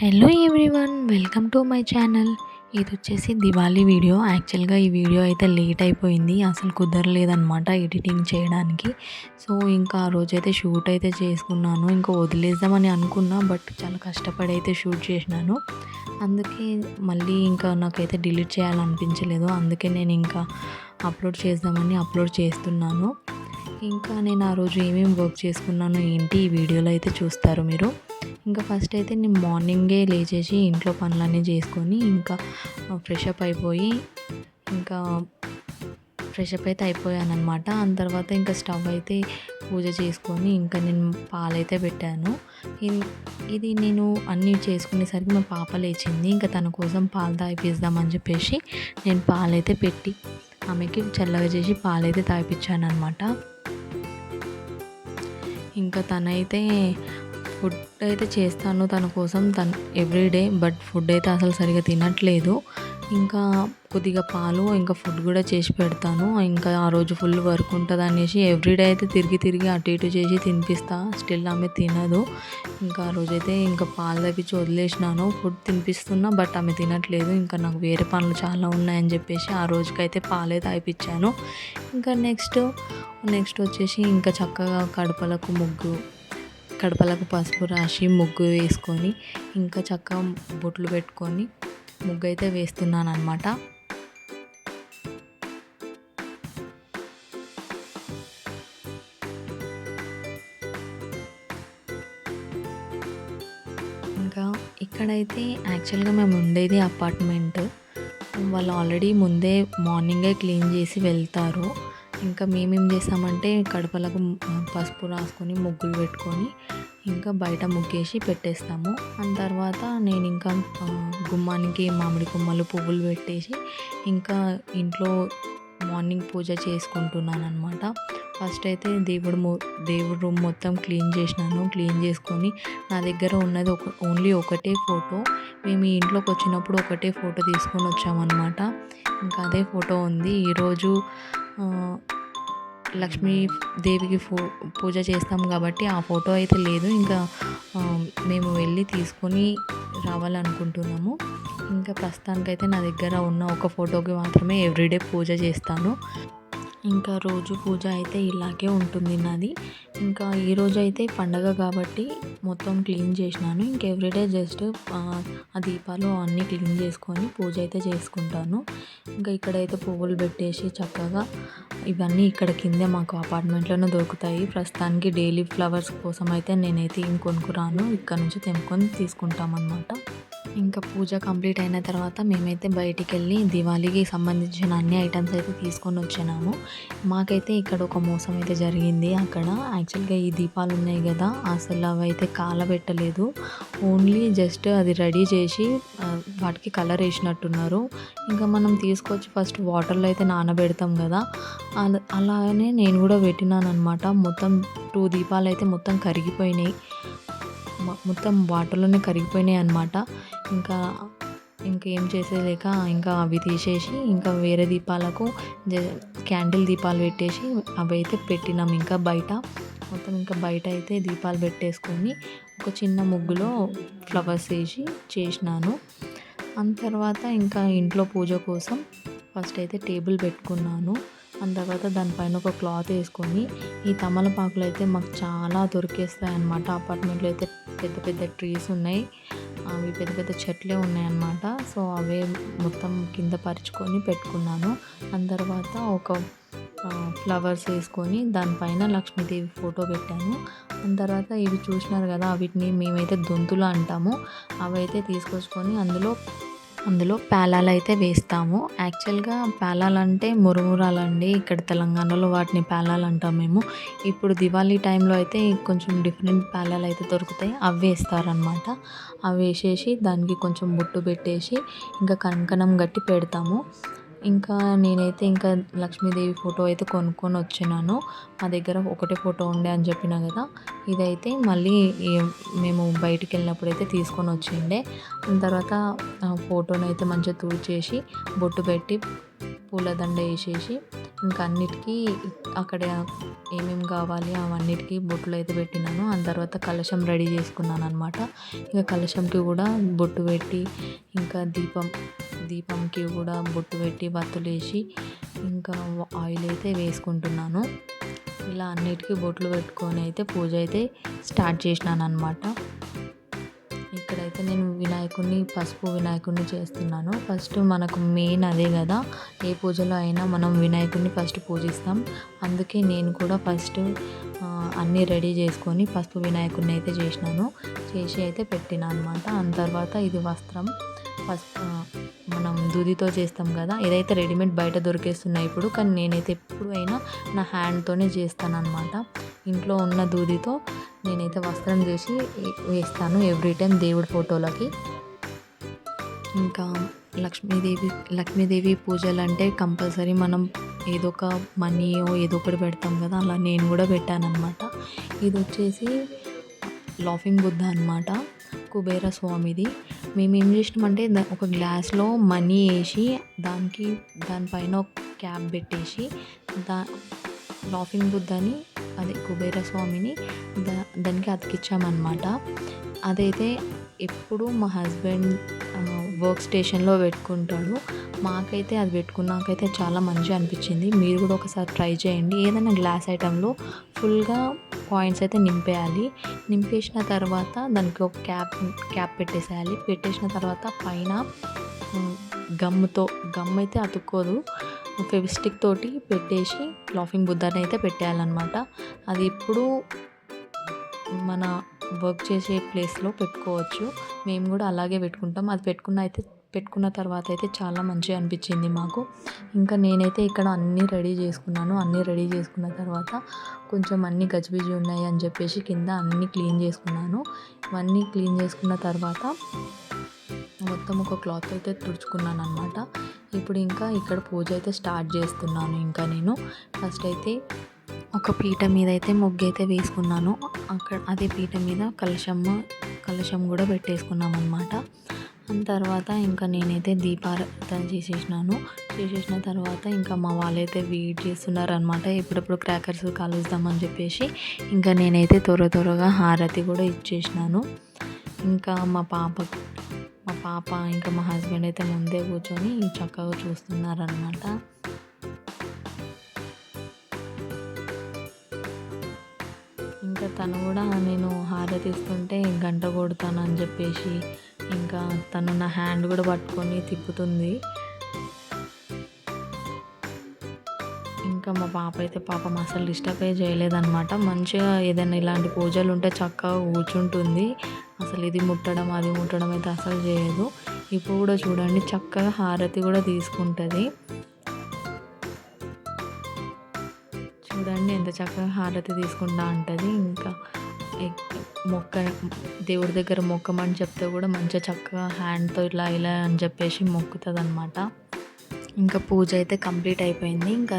Hello everyone welcome to my channel ఇది వచ్చేసి Diwali video. యాక్చువల్గా ఈ వీడియో అయితే లేట్ అయిపోయింది. అసలు కుదరలేదనమాట ఎడిటింగ్ చేయడానికి. సో ఇంకా ఆ రోజైతే షూట్ అయితే చేసుకున్నాను. ఇంకా వదిలేద్దామని అనుకున్నా బట్ చాలా కష్టపడి అయితే షూట్ చేసినాను. అందుకే మళ్ళీ ఇంకా నాకైతే డిలీట్ చేయాలనిపించలేదు. అందుకే నేను ఇంకా అప్లోడ్ చేద్దామని అప్లోడ్ చేస్తున్నాను. ఇంకా నేను ఆ రోజు ఏమేమి వర్క్ చేసుకున్నాను ఏంటి ఈ వీడియోలో అయితే చూస్తారు మీరు? ఇంకా ఫస్ట్ అయితే నేను మార్నింగే లేచేసి ఇంట్లో పనులన్నీ చేసుకొని ఇంకా ఫ్రెష్ అప్ అయిపోయి ఇంకా ఫ్రెష్ అప్ అయితే అయిపోయాను అనమాట ఆ తర్వాత ఇంకా స్టవ్ అయితే పూజ చేసుకొని ఇంకా నేను పాలైతే పెట్టాను. ఇది నేను అన్నీ చేసుకునేసరికి మా పాప లేచింది. ఇంకా తన కోసం పాలు తాగిపిద్దామని చెప్పేసి నేను పాలైతే పెట్టి ఆమెకి చల్లగా చేసి పాలైతే తాగిపించాను అనమాట ఇంకా తనైతే ఫుడ్ అయితే చేస్తాను తన కోసం తను ఎవ్రీడే బట్ ఫుడ్ అయితే అసలు సరిగా తినట్లేదు. ఇంకా కొద్దిగా పాలు ఇంకా ఫుడ్ కూడా చేసి పెడతాను. ఇంకా ఆ రోజు ఫుల్ వర్క్ ఉంటుంది అనేసి ఎవ్రీడే అయితే తిరిగి తిరిగి అటు ఇటు చేసి తినిపిస్తా. స్టిల్ ఆమె తినదు. ఇంకా ఆ రోజైతే ఇంకా పాలు తగ్గించి వదిలేసినాను. ఫుడ్ తినిపిస్తున్నా బట్ ఆమె తినట్లేదు. ఇంకా నాకు వేరే పనులు చాలా ఉన్నాయని చెప్పేసి ఆ రోజుకైతే పాలే తాగిపించాను ఇంకా నెక్స్ట్ నెక్స్ట్ వచ్చేసి ఇంకా చక్కగా కడపలకు ముగ్గు కడపలకు పసుపు రాసి ముగ్గు వేసుకొని ఇంకా చక్కగా బొట్లు పెట్టుకొని ముగ్గు అయితే వేస్తున్నాను అనమాట ఇంకా ఇక్కడైతే యాక్చువల్గా మేము ఉండేది అపార్ట్మెంట్. వాళ్ళు ఆల్రెడీ ముందే మార్నింగే క్లీన్ చేసి వెళ్తారు. ఇంకా మేమేం చేస్తామంటే కడపలకు పసుపు రాసుకొని ముగ్గులు పెట్టుకొని ఇంకా బయట ముగ్గేసి పెట్టేస్తాము. దాని తర్వాత నేను ఇంకా గుమ్మానికి మామిడి కొమ్మలు పువ్వులు పెట్టేసి ఇంకా ఇంట్లో మార్నింగ్ పూజ చేసుకుంటున్నాను అనమాట ఫస్ట్ అయితే దేవుడు దేవుడు రూమ్ మొత్తం క్లీన్ చేసినాను. క్లీన్ చేసుకొని నా దగ్గర ఉన్నది ఒక ఓన్లీ ఒకటే ఫోటో. మేము ఇంట్లోకి వచ్చినప్పుడు ఒకటే ఫోటో తీసుకొని వచ్చామన్నమాట. ఇంకా అదే ఫోటో ఉంది. ఈరోజు లక్ష్మీదేవికి ఫో పూజ చేస్తాం కాబట్టి ఆ ఫోటో అయితే లేదు. ఇంకా మేము వెళ్ళి తీసుకొని రావాలనుకుంటున్నాము. ఇంకా ప్రస్తుతానికైతే నా దగ్గర ఉన్న ఒక ఫోటోకి మాత్రమే ఎవ్రీడే పూజ చేస్తాను. ఇంకా రోజు పూజ అయితే ఇలాగే ఉంటుంది నాది. ఇంకా ఈరోజు అయితే పండగ కాబట్టి మొత్తం క్లీన్ చేసినాను. ఇంక ఎవ్రీడే జస్ట్ ఆ దీపాలు అన్నీ క్లీన్ చేసుకొని పూజ అయితే చేసుకుంటాను. ఇంకా ఇక్కడైతే పువ్వులు పెట్టేసి చక్కగా ఇవన్నీ ఇక్కడ కిందే మాకు అపార్ట్మెంట్లోనే దొరుకుతాయి. ప్రస్తుతానికి డైలీ ఫ్లవర్స్ కోసం అయితే నేనైతే ఇంకొనుకురాను ఇక్కడ నుంచి తెంపుకొని తీసుకుంటామన్నమాట. ఇంకా పూజ కంప్లీట్ అయిన తర్వాత మేమైతే బయటికి వెళ్ళి దివాళీకి సంబంధించిన అన్ని ఐటమ్స్ అయితే తీసుకొని వచ్చినాము మాకైతే ఇక్కడ ఒక మోసం అయితే జరిగింది. అక్కడ యాక్చువల్గా ఈ దీపాలు ఉన్నాయి కదా అసలు అవి అయితే కాలబెట్టలేదు. ఓన్లీ జస్ట్ అది రెడీ చేసి వాటికి కలర్ వేసినట్టున్నారు. ఇంకా మనం తీసుకొచ్చి ఫస్ట్ వాటర్లో అయితే నానబెడతాం కదా. అలానే నేను కూడా పెట్టినాను అనమాట మొత్తం టూ దీపాలు అయితే మొత్తం కరిగిపోయినాయి. మొత్తం వాటర్లోనే కరిగిపోయినాయి అనమాట ఇంకా ఇంకేం చేసేలేక ఇంకా అవి తీసేసి ఇంకా వేరే దీపాలకు క్యాండిల్ దీపాలు పెట్టేసి అవి అయితే పెట్టినాం. ఇంకా బయట మొత్తం ఇంకా బయట అయితే దీపాలు పెట్టేసుకొని ఒక చిన్న ముగ్గులో ఫ్లవర్స్ వేసి చేసినాను. అంత తర్వాత ఇంకా ఇంట్లో పూజ కోసం ఫస్ట్ అయితే టేబుల్ పెట్టుకున్నాను. దాని తర్వాత దానిపైన ఒక క్లాత్ వేసుకొని ఈ తమలపాకులు అయితే మాకు చాలా దొరికేస్తాయి అన్నమాట అపార్ట్మెంట్లో అయితే పెద్ద పెద్ద ట్రీస్ ఉన్నాయి. అవి పెద్ద పెద్ద చెట్లే ఉన్నాయన్నమాట. సో అవే మొత్తం కింద పరుచుకొని పెట్టుకున్నాను. దాని తర్వాత ఒక ఫ్లవర్స్ వేసుకొని దానిపైన లక్ష్మీదేవి ఫోటో పెట్టాను. దాని తర్వాత ఇవి చూసినారు కదా వీటిని మేమైతే దొంతులు అంటాము. అవైతే తీసుకొచ్చుకొని అందులో అందులో పేలాలు అయితే వేస్తాము. యాక్చువల్గా పేలాలు అంటే మురుమురాలండి. ఇక్కడ తెలంగాణలో వాటిని పేలాలు అంటాం మేము. ఇప్పుడు దివాళీ టైంలో అయితే కొంచెం డిఫరెంట్ పేలాలు అయితే దొరుకుతాయి. అవి వేస్తారనమాట అవి వేసేసి దానికి కొంచెం బొట్టు పెట్టేసి ఇంకా కంకణం గట్టి పెడతాము. ఇంకా నేనైతే ఇంకా లక్ష్మీదేవి ఫోటో అయితే కొనుక్కొని వచ్చినాను. మా దగ్గర ఒకటే ఫోటో ఉండే అని చెప్పిన కదా. ఇదైతే మళ్ళీ మేము బయటికి వెళ్ళినప్పుడు అయితే తీసుకొని వచ్చిండే. దాని తర్వాత ఫోటోని అయితే మంచిగా తుడిచేసి బొట్టు పెట్టి పూలదండ వేసేసి ఇంకా అన్నిటికీ అక్కడ ఏమేమి కావాలి అవన్నిటికీ బొట్లు అయితే పెట్టినాను. ఆ తర్వాత కలశం రెడీ చేసుకున్నాను అనమాట ఇంకా కలశంకి కూడా బొట్టు పెట్టి ఇంకా దీపం దీపంకి కూడా బొట్టు పెట్టి వత్తులు ఇంకా ఆయిల్ అయితే వేసుకుంటున్నాను. ఇలా అన్నిటికీ బొట్లు పెట్టుకొని అయితే పూజ అయితే స్టార్ట్ చేసినాను అనమాట ఇక్కడైతే నేను వినాయకుడిని పసుపు వినాయకుడిని చేస్తున్నాను. ఫస్ట్ మనకు మెయిన్ అదే కదా ఏ పూజలో అయినా మనం వినాయకుడిని ఫస్ట్ పూజిస్తాం. అందుకే నేను కూడా ఫస్ట్ అన్నీ రెడీ చేసుకొని పసుపు వినాయకుడిని అయితే చేసినాను. చేసి అయితే పెట్టిన అనమాట ఆ తర్వాత ఇది వస్త్రం. ఫస్ట్ మనం దూదితో చేస్తాం కదా ఏదైతే రెడీమేడ్ బయట దొరికేస్తున్నాయి ఇప్పుడు కానీ నేనైతే ఎప్పుడు అయినా నా హ్యాండ్తోనే చేస్తాను అనమాట ఇంట్లో ఉన్న దూదితో నేనైతే వస్త్రం చేసి వేస్తాను ఎవ్రీ టైం దేవుడి ఫోటోలకి. ఇంకా లక్ష్మీదేవి లక్ష్మీదేవి పూజలు అంటే కంపల్సరీ మనం ఏదో ఒక మనీయో ఏదో ఒకటి పెడతాం కదా అలా నేను కూడా పెట్టాను అనమాట ఇది వచ్చేసి లాఫింగ్ బుద్ధ అనమాట కుబేర స్వామిది. మేము ఏం చేసినామంటే ఒక గ్లాస్లో మనీ వేసి దానికి దానిపైన ఒక క్యాప్ పెట్టేసి దా లాఫింగ్ బుద్ధని అదే కుబేర స్వామిని దా దానికి అతికిచ్చామన్నమాట. అదైతే ఎప్పుడు మా హస్బెండ్ వర్క్ స్టేషన్లో పెట్టుకుంటాడు. మాకైతే అది పెట్టుకున్నాకైతే చాలా మంచిగా అనిపించింది. మీరు కూడా ఒకసారి ట్రై చేయండి. ఏదైనా గ్లాస్ ఐటెంలో ఫుల్గా పాయింట్స్ అయితే నింపేయాలి. నింపేసిన తర్వాత దానికి ఒక క్యాప్ క్యాప్ పెట్టేసేయాలి. పెట్టేసిన తర్వాత పైన గమ్ముతో గమ్ అయితే అతుక్కోదు. ఫెవిస్టిక్ తోటి పెట్టేసి లాఫింగ్ బుద్ధాన్ని అయితే పెట్టేయాలన్నమాట. అది ఇప్పుడు మన వర్క్ చేసే ప్లేస్లో పెట్టుకోవచ్చు. మేము కూడా అలాగే పెట్టుకుంటాం. అది పెట్టుకున్న అయితే పెట్టుకున్న తర్వాత అయితే చాలా మంచిగా అనిపించింది మాకు. ఇంకా నేనైతే ఇక్కడ అన్నీ రెడీ చేసుకున్నాను. అన్నీ రెడీ చేసుకున్న తర్వాత కొంచెం అన్నీ గజిబిజి ఉన్నాయి అని చెప్పేసి కింద అన్నీ క్లీన్ చేసుకున్నాను. ఇవన్నీ క్లీన్ చేసుకున్న తర్వాత మొత్తం ఒక క్లాత్ అయితే తుడుచుకున్నాను అనమాట ఇప్పుడు ఇంకా ఇక్కడ పూజ అయితే స్టార్ట్ చేస్తున్నాను ఇంకా నేను. ఫస్ట్ అయితే ఒక పీట మీద అయితే ముగ్గు అయితే వేసుకున్నాను. అక్కడ అదే పీట మీద కలశమ్మ కలశం కూడా పెట్టేసుకున్నాం అనమాట తర్వాత ఇంకా నేనైతే దీపారాధన చేసేసినాను. చేసేసిన తర్వాత ఇంకా మా వాళ్ళైతే వెయిట్ చేస్తున్నారు అనమాట ఎప్పుడెప్పుడు క్రాకర్స్ కలుస్తామని చెప్పేసి ఇంకా నేనైతే త్వర త్వరగా హారతి కూడా ఇచ్చేసినాను. ఇంకా మా పాప మా పాప ఇంకా మా హస్బెండ్ అయితే ముందే కూర్చొని చక్కగా చూస్తున్నారనమాట ఇంకా తను కూడా నేను హారతి ఇస్తుంటే గంట కొడతానని చెప్పేసి ఇంకా తను నా హ్యాండ్ కూడా పట్టుకొని తిప్పుతుంది. ఇంకా మా పాప అయితే పాపం అసలు డిస్టర్బే చేయలేదన్నమాట. మంచిగా ఏదైనా ఇలాంటి పూజలు ఉంటే చక్కగా కూర్చుంటుంది. అసలు ఇది ముట్టడం అది ముట్టడం అయితే అసలు చేయదు. ఇప్పుడు కూడా చూడండి చక్కగా హారతి కూడా తీసుకుంటుంది. చూడండి ఎంత చక్కగా హారతి తీసుకుంటా ఉంటుంది. ఇంకా మొక్క దేవుడి దగ్గర మొక్కమని చెప్తే కూడా మంచిగా చక్కగా హ్యాండ్తో ఇలా ఇలా అని చెప్పేసి మొక్కుతుంది అనమాట ఇంకా పూజ అయితే కంప్లీట్ అయిపోయింది. ఇంకా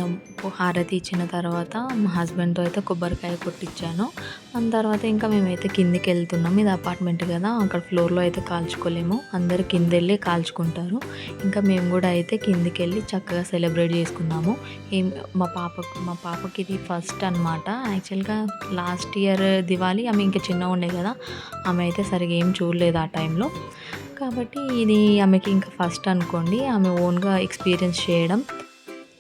హారతి ఇచ్చిన తర్వాత మా హస్బెండ్తో అయితే కొబ్బరికాయ కొట్టించాను దాని తర్వాత ఇంకా మేమైతే కిందికి వెళ్తున్నాం. ఇది అపార్ట్మెంట్ కదా అక్కడ ఫ్లోర్లో అయితే కాల్చుకోలేము. అందరు కింద వెళ్ళి కాల్చుకుంటారు. ఇంకా మేము కూడా అయితే కిందికి వెళ్ళి చక్కగా సెలబ్రేట్ చేసుకున్నాము ఏం మా పాపకు మా పాపకి ఇది ఫస్ట్ అనమాట యాక్చువల్గా లాస్ట్ ఇయర్ దివాళీ ఆమె ఇంకా చిన్నగా ఉండే కదా ఆమె అయితే సరిగా ఏం చూడలేదు ఆ టైంలో. కాబట్టి ఇది ఆమెకి ఇంకా ఫస్ట్ అనుకోండి. ఆమె ఓన్గా ఎక్స్పీరియన్స్ చేయడం.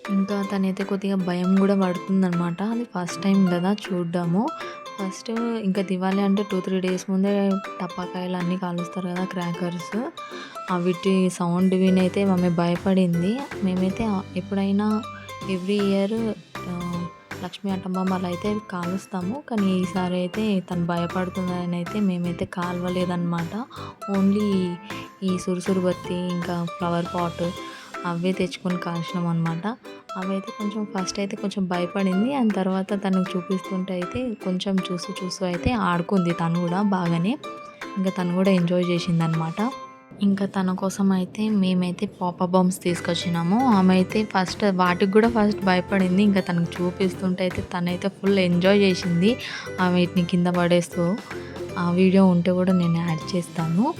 ఇంకా తనైతే కొద్దిగా భయం కూడా పడుతుందనమాట అది ఫస్ట్ టైం కదా చూడ్డాము. ఫస్ట్ ఇంకా దివాళీ అంటే టూ త్రీ డేస్ ముందే టపాకాయలు అన్నీ కాలుస్తారు కదా క్రాకర్స్ వీటి సౌండ్ వినైతే ఆమె భయపడింది. మేమైతే ఎప్పుడైనా ఎవ్రీ ఇయర్ లక్ష్మీ అట్టంబొమ్మలు అయితే కాలుస్తాము. కానీ ఈసారి అయితే తను భయపడుతుందని అయితే మేమైతే కాలవలేదన్నమాట. ఓన్లీ ఈ సురుసురు బత్తి ఇంకా ఫ్లవర్ పాట్ అవే తెచ్చుకొని కాల్చినాం అనమాట అవి అయితే కొంచెం ఫస్ట్ అయితే కొంచెం భయపడింది. అండ్ తర్వాత తనకు చూపిస్తుంటే అయితే కొంచెం చూస్తూ చూస్తూ అయితే ఆడుకుంది తను కూడా బాగానే. ఇంకా తను కూడా ఎంజాయ్ చేసింది అనమాట ఇంకా తన కోసం అయితే మేమైతే పాప బాంబ్స్ తీసుకొచ్చినాము. ఆమె అయితే ఫస్ట్ వాటికి కూడా ఫస్ట్ భయపడింది. ఇంకా తనకు చూపిస్తుంటే అయితే తనైతే ఫుల్ ఎంజాయ్ చేసింది. ఆ వీటిని కింద పడేస్తూ ఆ వీడియో ఉంటే కూడా నేను యాడ్ చేస్తాను.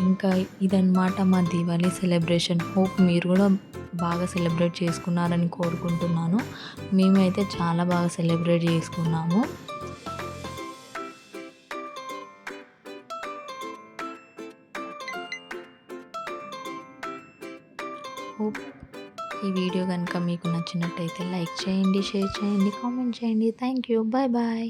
ఇంకా ఇదన్నమాట మా దీవాళీ సెలబ్రేషన్. హోప్ మీరు కూడా బాగా సెలబ్రేట్ చేసుకున్నారని కోరుకుంటున్నాను. మేమైతే చాలా బాగా సెలబ్రేట్ చేసుకున్నాము. కనుక మీకు నచ్చినట్టయితే లైక్ చేయండి షేర్ చేయండి కామెంట్ చేయండి. Thank you bye bye